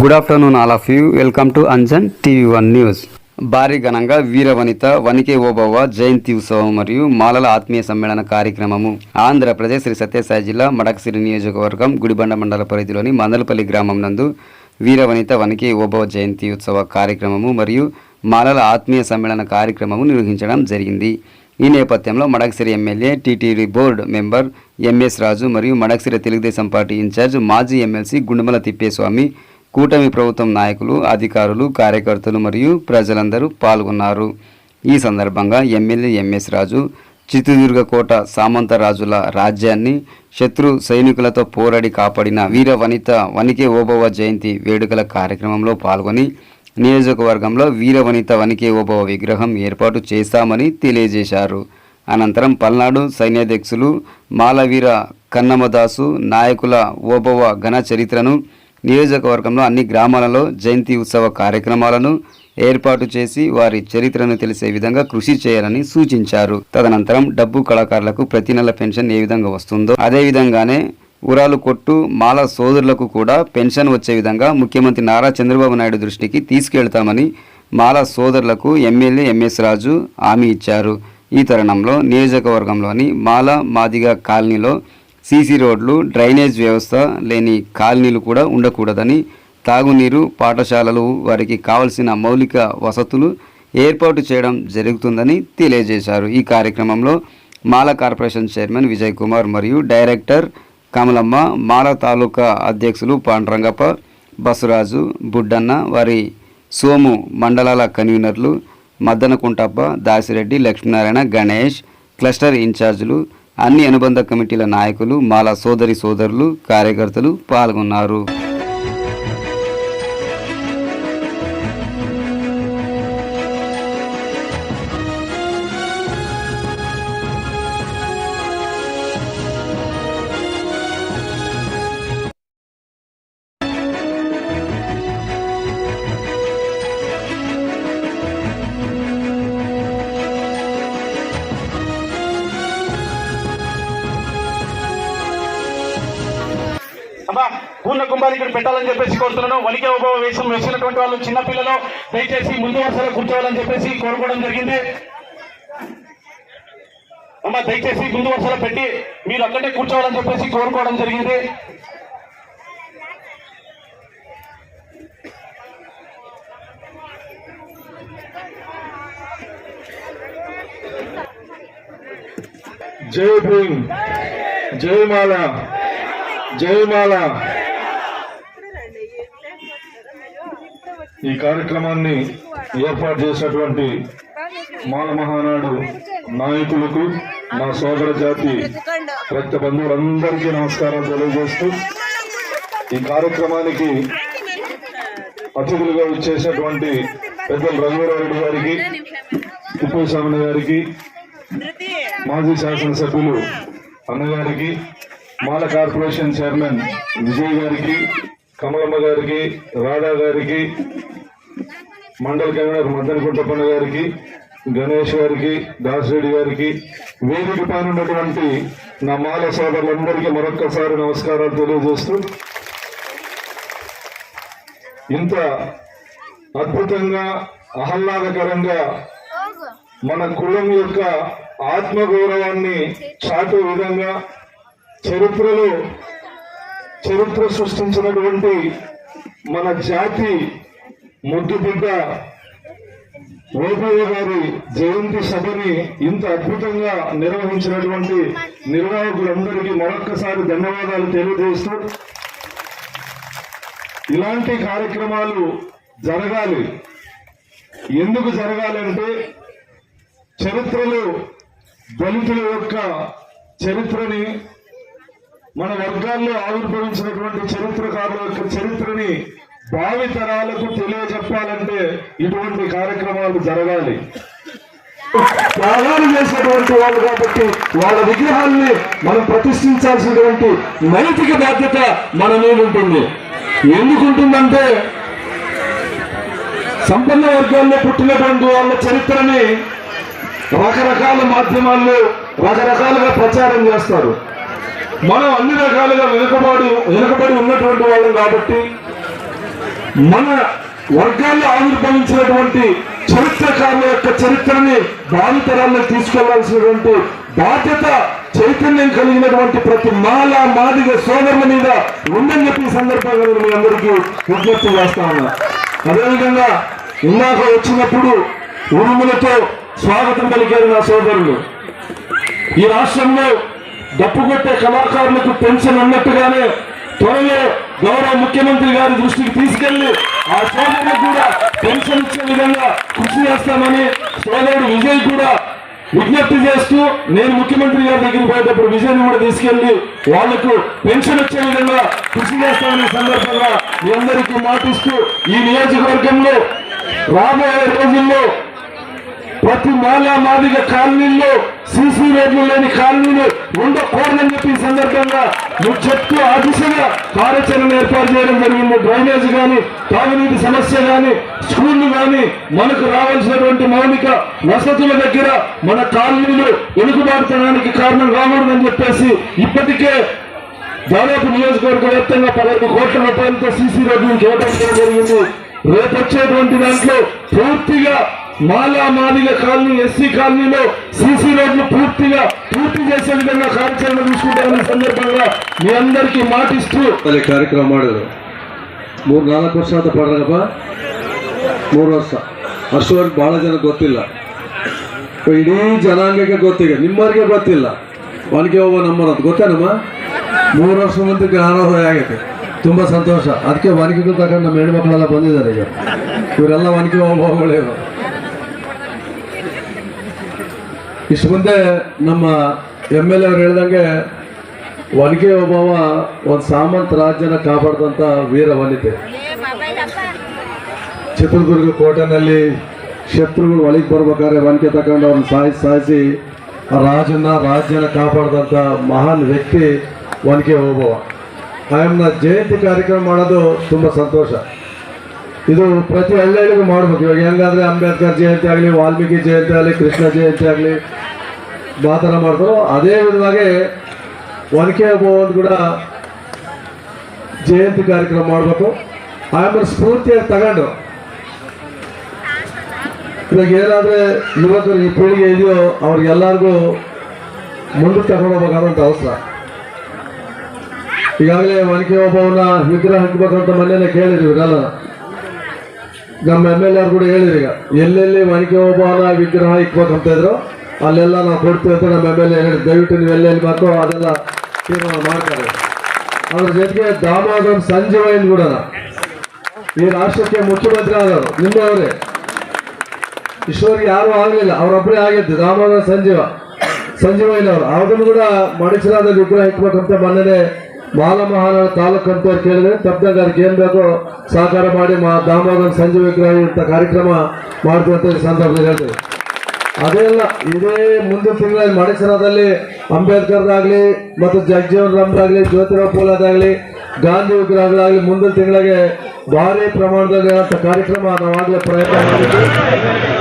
Good afternoon all of you welcome to Anjan TV one news భారీ ఘనంగా వీరవనిత వనికే ఓబవ్వ జయంతి ఉత్సవం మరియు మాలల ఆత్మీయ సమ్మేళన కార్యక్రమము. ఆంధ్రప్రదేశ్ శ్రీ సత్యసాయి జిల్లా మడకసిరి నియోజకవర్గం గుడిబండ మండల పరిధిలోని మందలపల్లి గ్రామం నందు వీరవనిత వనికే ఓబవ్వ జయంతి ఉత్సవ కార్యక్రమము మరియు మాలల ఆత్మీయ సమ్మేళన కార్యక్రమము నిర్వహించడం జరిగింది. ఈ నేపథ్యంలో Madakasira MLA TTD board member MS Raju మరియు మడకసిరి తెలుగుదేశం పార్టీ ఇన్ఛార్జ్ మాజీ ఎమ్మెల్సీ గుండుమల తిప్పేస్వామి కూటమి ప్రభుత్వం నాయకులు అధికారులు కార్యకర్తలు మరియు ప్రజలందరూ పాల్గొన్నారు. ఈ సందర్భంగా ఎమ్మెల్యే ఎంఎస్ రాజు చిత్రదుర్గ కోట సామంతరాజుల రాజ్యాన్ని శత్రు సైనికులతో పోరాడి కాపాడిన వీర వనిత వనికే ఓబవ్వ జయంతి వేడుకల కార్యక్రమంలో పాల్గొని నియోజకవర్గంలో వీర వనిత వనికే ఓబవ్వ విగ్రహం ఏర్పాటు చేస్తామని తెలియజేశారు. అనంతరం పల్నాడు సైన్యాధ్యక్షులు మాలవీర కన్నమదాసు నాయకుల ఓబవ్వ ఘన చరిత్రను నియోజకవర్గంలో అన్ని గ్రామాలలో జయంతి ఉత్సవ కార్యక్రమాలను ఏర్పాటు చేసి వారి చరిత్రను తెలిసే విధంగా కృషి చేయాలని సూచించారు. తదనంతరం డబ్బు కళాకారులకు ప్రతి నెల పెన్షన్ ఏ విధంగా వస్తుందో అదే విధంగానే ఉరాలు కొట్టు మాల సోదరులకు కూడా పెన్షన్ వచ్చే విధంగా ముఖ్యమంత్రి నారా చంద్రబాబు నాయుడు దృష్టికి తీసుకెళ్తామని మాల సోదరులకు ఎమ్మెల్యే ఎంఎస్ రాజు హామీ ఇచ్చారు. ఈ తరుణంలో నియోజకవర్గంలోని మాల మాదిగ కాలనీలో సీసీ రోడ్లు డ్రైనేజ్ వ్యవస్థ లేని కాలనీలు కూడా ఉండకూడదని తాగునీరు పాఠశాలలు వారికి కావలసిన మౌలిక వసతులు ఏర్పాటు చేయడం జరుగుతుందని తెలియజేశారు. ఈ కార్యక్రమంలో మాల కార్పొరేషన్ చైర్మన్ విజయ్ కుమార్ మరియు డైరెక్టర్ కమలమ్మ మాల తాలూకా అధ్యక్షులు పాండ్రంగప్ప బసురాజు బుడ్డన్న వారి సోము మండలాల కన్వీనర్లు మద్దనకుంటప్ప దాసిరెడ్డి లక్ష్మీనారాయణ గణేష్ క్లస్టర్ ఇన్ఛార్జీలు అన్ని అనుబంధ కమిటీల నాయకులు మాల సోదరి సోదరులు కార్యకర్తలు పాల్గొన్నారు. పూర్ణ కుంభాలు ఇక్కడ పెట్టాలని చెప్పేసి కోరుతున్నాను. వనికే ఉపవ వేషం వేసినటువంటి వాళ్ళు చిన్నపిల్లలు దయచేసి ముందు వరుసలో కూర్చోవాలని చెప్పేసి కోరుకోవడం జరిగింది. అమ్మ దయచేసి ముందు వరుసలో పెట్టి మీరు అక్కడే కూర్చోవాలని చెప్పేసి కోరుకోవడం జరిగింది. జై భీమ్. జయమాల జయమాల ఈ కార్యక్రమాన్ని ఏర్పాటు చేసినటువంటి మాల మహానాడు నాయకులకు నా సోదర జాతి రక్త బంధువులందరికీ నమస్కారం తెలియజేస్తూ ఈ కార్యక్రమానికి అతిథులుగా వచ్చేసినటువంటి పెద్దలు రఘువరారెడ్డి గారికి తిప్పస్వామి గారికి మాజీ శాసనసభ్యులు అన్నగారికి మాల కార్పొరేషన్ చైర్మన్ విజయ్ గారికి కమలమ్మ గారికి రాధా గారికి మండల కన్వీనర్ మద్దన కుంటప్పన్న గారికి గణేష్ గారికి దాసిరెడ్డి గారికి వేదిక పైన ఉన్నటువంటి నా మాల సోదరులందరికీ మరొక్కసారి నమస్కారాలు తెలియజేస్తూ ఇంత అద్భుతంగా ఆహ్లాదకరంగా మన కులం యొక్క ఆత్మగౌరవాన్ని చాటు విధంగా చరిత్రలో చరిత్ర సృష్టించినటువంటి మన జాతి ముద్దు బిడ్డ ఓపయ్య గారి జయంతి సభని ఇంత అద్భుతంగా నిర్వహించినటువంటి నిర్వాహకులందరికీ మరొక్కసారి ధన్యవాదాలు తెలియజేస్తూ ఇలాంటి కార్యక్రమాలు జరగాలి. ఎందుకు జరగాలంటే చరిత్రలో దళితుల యొక్క చరిత్రని మన వర్గాల్లో ఆవిర్భవించినటువంటి చరిత్రకారుల యొక్క చరిత్రని భావితరాలకు తెలియజెప్పాలంటే ఇటువంటి కార్యక్రమాలు జరగాలి. త్యాగాలు చేసినటువంటి వాళ్ళు కాబట్టి వాళ్ళ విగ్రహాల్ని మనం ప్రతిష్ఠించాల్సినటువంటి నైతిక బాధ్యత మన మీద ఉంటుంది. ఎందుకుంటుందంటే సంపన్న వర్గాల్లో పుట్టినటువంటి వాళ్ళ చరిత్రని రకరకాల మాధ్యమాల్లో రకరకాలుగా ప్రచారం చేస్తారు. మనం అన్ని రకాలుగా వెనుకబడి వెనుకబడి ఉన్నటువంటి వాళ్ళం కాబట్టి మన వర్గాల్లో ఆవిర్భవించినటువంటి చరిత్రకారుల యొక్క చరిత్రని భావితరాలకు తీసుకెళ్ళాల్సినటువంటి బాధ్యత చైతన్యం కలిగినటువంటి ప్రతి మాల మాదిగ సోదరుల మీద ఉందని చెప్పి సందర్భంగా నేను మీ అందరికీ విజ్ఞప్తి చేస్తా ఉన్నా. అదేవిధంగా ఇందాక వచ్చినప్పుడు ఉరుములతో స్వాగతం పలికారు నా సోదరులు. ఈ రాష్ట్రంలో డప్పు కొట్టే కళాకారులకు పెన్షన్ అన్నట్టుగానే త్వరలో గౌరవ ముఖ్యమంత్రి గారి దృష్టికి తీసుకెళ్ళి ఆ సోదరులకు కూడా పెన్షన్ ఇచ్చే విధంగా కృషి చేస్తామని సోదరుడు విజయ్ కూడా విజ్ఞప్తి చేస్తూ నేను ముఖ్యమంత్రి గారి దగ్గరికి పోయేటప్పుడు విజయ్ కూడా తీసుకెళ్ళి వాళ్ళకు పెన్షన్ వచ్చే విధంగా కృషి చేస్తామనే సందర్భంగా మీ అందరికీ మాటిస్తూ ఈ నియోజకవర్గంలో రాబోయే రోజుల్లో ప్రతి మాలా మాదిగ కాలనీల్లో సీసీ రోడ్లు లేని కాలనీలు ఉండకూడదని చెప్పి ఈ సందర్భంగా నువ్వు చెప్తూ ఆ దిశగా కార్యాచరణ ఏర్పాటు చేయడం జరిగింది. డ్రైనేజ్ కానీ తాగునీటి సమస్య కానీ స్కూళ్ళు కానీ మనకు రావాల్సినటువంటి మౌలిక వసతుల దగ్గర మన కాలనీలు వెనుకబాటుతనానికి కారణం రాకూడదని చెప్పేసి ఇప్పటికే దాదాపు నియోజకవర్గ వ్యాప్తంగా పదహైదు కోట్ల రూపాయలతో సీసీ రోడ్లను కేటాయించడం జరిగింది. రేపు వచ్చేటువంటి దాంట్లో పూర్తిగా మాలా మాదిగ కాలనీ ఎస్సీ కాలనీలో సీసీ రోడ్లు పూర్తిగా పూర్తి చేసే విధంగా కార్యాచరణ తీసుకుంటామనే సందర్భంగా మీ అందరికీ ಮಾಟಿಸ್ತು ಅಲ್ಲಿ ಕಾರ್ಯಕ್ರಮ ಮಾಡಿದ್ರು ಮೂರು ನಾಲ್ಕು ವರ್ಷ ಅಂತ ಪಡ್ರಪ್ಪ ಮೂರು ವರ್ಷ ಅಷ್ಟವರೆಗೆ ಭಾಳ ಜನ ಗೊತ್ತಿಲ್ಲ ಇಡೀ ಜನಾಂಗಕ್ಕೆ ಗೊತ್ತೀಗ ನಿಮ್ಮವ್ರಿಗೆ ಗೊತ್ತಿಲ್ಲ ಒನಕೆ ಹೋಗೋ ನಂಬರ್ ಅಂತ ಗೊತ್ತೇನಮ್ಮ ಮೂರು ವರ್ಷ ಮುಂದೆ ಜ್ಞಾನೋದಯ ಆಗೈತೆ ತುಂಬ ಸಂತೋಷ ಅದಕ್ಕೆ ಒನಕೆಗೂ ತಗೊಂಡು ನಮ್ಮ ಹೆಣ್ಮಕ್ಳೆಲ್ಲ ಬಂದಿದ್ದಾರೆ ಈಗ ಇವರೆಲ್ಲ ಒನಕೆ ಹೋಗುವಗಳೇ ಇಷ್ಟು ಮುಂದೆ ನಮ್ಮ ಎಂ ಎಲ್ ಎ ಅವ್ರು ಹೇಳ್ದಂಗೆ, ಒನಕೆ ಒಬ್ಬವ ಒಂದು ಸಾಮಂತ ರಾಜ್ಯನ ಕಾಪಾಡಿದಂಥ ವೀರ ವನಿತೆ ಚಿತ್ರದುರ್ಗ ಕೋಟೆನಲ್ಲಿ ಶತ್ರುಗಳು ಒಳಗೆ ಬರ್ಬೇಕಾದ್ರೆ ಒನಕೆ ತಗೊಂಡು ಅವ್ರನ್ನ ಸಾಯಿಸಿ ಸಾಯಿಸಿ ರಾಜನ ರಾಜ್ಯನ ಕಾಪಾಡಿದಂಥ ಮಹಾನ್ ವ್ಯಕ್ತಿ ಒನಕೆ ಒಬ್ಬವ. ಆಯಮ್ನ ಜಯಂತಿ ಕಾರ್ಯಕ್ರಮ ಮಾಡೋದು ತುಂಬ ಸಂತೋಷ. ಇದು ಪ್ರತಿ ಹಳ್ಳಿಗೂ ಮಾಡ್ಬೇಕು. ಇವಾಗ ಹೆಂಗಾದ್ರೆ ಅಂಬೇಡ್ಕರ್ ಜಯಂತಿ ಆಗಲಿ, ವಾಲ್ಮೀಕಿ ಜಯಂತಿ ಆಗಲಿ, ಕೃಷ್ಣ ಜಯಂತಿ ಆಗಲಿ ಮಾತನ ಮಾಡ್ತಾರೋ ಅದೇ ವಿಧವಾಗಿ ಒನಕೆ ಓಬವ್ವನ್ ಕೂಡ ಜಯಂತಿ ಕಾರ್ಯಕ್ರಮ ಮಾಡಬೇಕು. ಆಮೇಲೆ ಸ್ಫೂರ್ತಿಯಾಗಿ ತಗೊಂಡು. ಇವಾಗ ಏನಾದ್ರೆ ಯುವಕರು ಈ ಪೀಳಿಗೆ ಇದೆಯೋ ಅವ್ರಿಗೆಲ್ಲರಿಗೂ ಮುಂದಕ್ಕೆ ತಗೊಂಡು ಹೋಗ್ಬೇಕಾದಂತ ಅವಸರ. ಈಗಾಗಲೇ ಒನಕೆ ಒಬ್ಬವನ್ನ ವಿಗ್ರಹ ಹಾಕ್ಬೇಕಂತ ಮನೇಲೆ ಕೇಳಿದ್ವಿ ಇವರೆಲ್ಲ. ನಮ್ಮ ಎಂ ಎಲ್ ಎರ್ ಕೂಡ ಹೇಳಿದ್ರು ಈಗ, ಎಲ್ಲೆಲ್ಲಿ ಒನಕೆ ಒಬ್ಬವನ ವಿಗ್ರಹ ಇಕ್ಬೇಕಂತ ಇದ್ರು ಅಲ್ಲೆಲ್ಲ ನಾವು ಕೊಡ್ತೀವಿ ಅಂತ ನಮ್ಮ ಎಂ ಎಲ್ ಎ ಹೇಳಿ ದಯವಿಟ್ಟು ನೀವು ಎಲ್ಲೆಲ್ಲಿ ಬೇಕೋ ಅದೆಲ್ಲ ತೀರ್ಮಾನ ಮಾಡ್ತಾರೆ. ಅದ್ರ ಜೊತೆಗೆ ದಾಮೋದರ ಸಂಜೀವಯ್ಯನ್ ಕೂಡ. ಈ ರಾಷ್ಟ್ರಕ್ಕೆ ಮುಖ್ಯಮಂತ್ರಿ ಆದವರು ನಿಮ್ಮವರೇ ಈಶ್ವರಿಗೆ ಯಾರು ಆಗಲಿಲ್ಲ ಅವರೊಬ್ಬರೇ ಆಗಿದ್ದು, ದಾಮೋದರ ಸಂಜೀವ. ಸಂಜೀವಯ್ಯನವರು ಅವ್ರನ್ನು ಕೂಡ ಮಡಿಸಲಾದ ವಿಗ್ರಹ ಇಟ್ಬೇಕಂತ ಮೊನ್ನೆ ಮಾಲ ಮಹಾನಗರ ತಾಲೂಕು ಅಂತ ಕೇಳಿದ್ರೆ ತಪ್ಪದಾಗ ಅದಕ್ಕೆ ಏನ್ ಬೇಕೋ ಸಹಕಾರ ಮಾಡಿ ಮಾ ದಾಮೋದರ ಸಂಜೆ ವಿಗ್ರಹ ಇಂಥ ಕಾರ್ಯಕ್ರಮ ಮಾಡ್ತೀವಿ ಅಂತ ಸಂದರ್ಭದಲ್ಲಿ ಹೇಳ್ತೀವಿ. ಅದೇ ಅಲ್ಲ, ಇದೇ ಮುಂದಿನ ತಿಂಗಳಲ್ಲಿ ಮಡಿಸರದಲ್ಲಿ ಅಂಬೇಡ್ಕರ್ದಾಗ್ಲಿ ಮತ್ತು ಜಗಜೀವನ್ ರಾಮ್ದಾಗ್ಲಿ, ಜ್ಯೋತಿರಾವ್ ಪೂಲಾದಾಗ್ಲಿ, ಗಾಂಧಿ ವಿಗ್ರಹಗಳಾಗ್ಲಿ ಮುಂದಿನ ತಿಂಗಳಿಗೆ ಭಾರಿ ಪ್ರಮಾಣದಲ್ಲಿ ಕಾರ್ಯಕ್ರಮ ನಾವಾಗಲೇ ಪ್ರಯತ್ನ ಮಾಡಿದ್ವಿ